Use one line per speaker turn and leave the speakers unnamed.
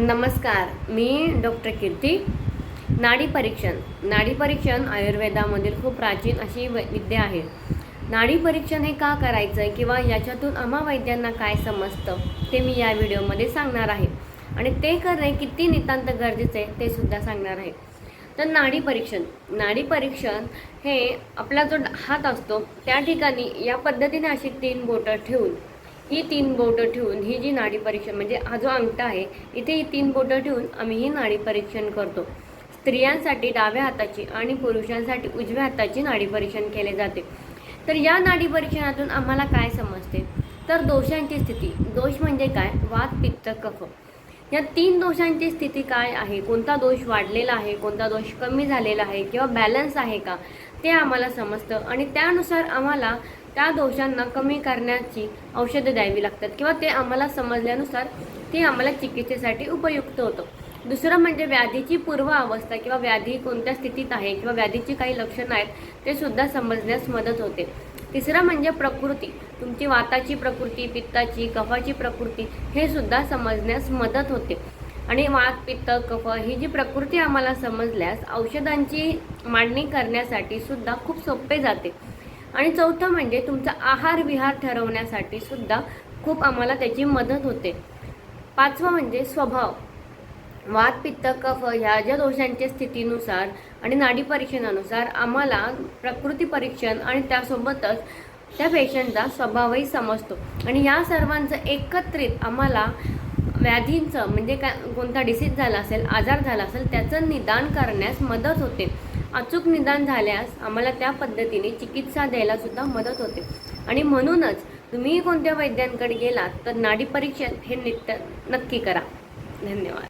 नमस्कार मी डॉक्टर कीर्ती. नाडी परीक्षण. नाडी परीक्षण आयुर्वेदामधील खूप प्राचीन अशी वै- विद्या आहे. नाडी परीक्षण हे का करायचं आहे किंवा याच्यातून आम्हा वैद्यांना काय समजतं ते मी या व्हिडिओमध्ये सांगणार आहे. आणि ते करणे किती नितांत गरजेचं आहे ते सुद्धा सांगणार आहे. तर नाडी परीक्षण. नाडी परीक्षण हे आपला जो हात असतो त्या ठिकाणी या पद्धतीने अशी तीन बोटं ठेवून ही तीन बोटं ठेवून ही जी नाडी परीक्षण म्हणजे हा जो अंगठा आहे इथे ही तीन बोटं ठेवून आम्ही ही नाडी परीक्षण करतो. स्त्रियांसाठी डाव्या हाताची आणि पुरुषांसाठी उजव्या हाताची नाडी परीक्षण केले जाते. तर या नाडी परीक्षणातून आम्हाला काय समजते? तर दोषांची स्थिती. दोष म्हणजे काय? वात पित्त कफ. या तीन दोषांची स्थिती काय आहे? कोणता दोष वाढलेला आहे? कोणता दोष कमी झालेला आहे? किंवा बॅलन्स आहे का? ते आम्हाला समजतं आणि त्यानुसार आम्हाला त्या दोषांना कमी करण्याची औषधं द्यावी लागतात किंवा ते आम्हाला समजल्यानुसार ते आम्हाला चिकित्सेसाठी उपयुक्त होतं. दुसरं म्हणजे व्याधीची पूर्व अवस्था किंवा व्याधी कोणत्या स्थितीत आहे किंवा व्याधीची काही लक्षणं आहेत ते सुद्धा समजण्यास मदत होते. तिसरं म्हणजे प्रकृती. तुमची वाताची प्रकृती पित्ताची कफाची प्रकृती हे सुद्धा समजण्यास मदत होते. आणि वात पित्त कफ ही जी प्रकृती आम्हाला समजल्यास औषधांची मांडणी करण्यासाठी सुद्धा खूप सोपे जाते. आणि चौथं म्हणजे तुमचा आहार विहार ठरवण्यासाठी सुद्धा खूप आम्हाला त्याची मदत होते. पाचवं म्हणजे स्वभाव. वात पित्त कफ ह्या ज्या दोषांच्या स्थितीनुसार आणि नाडी परीक्षणानुसार आम्हाला प्रकृती परीक्षण आणि त्यासोबतच त्या पेशंटचा स्वभावही समजतो. आणि या सर्वांचं एकत्रित आम्हाला व्याधींचं म्हणजे काय कोणता डिसीज झाला असेल आजार झाला असेल त्याचं निदान करण्यास मदत होते. अचूक निदान झाल्यास आम्हाला त्या पद्धतीने चिकित्सा द्यायलासुद्धा मदत होते. आणि म्हणूनच तुम्ही कोणत्या वैद्यांकडे गेलात तर नाडी परीक्षण हे नित्य नक्की करा. धन्यवाद.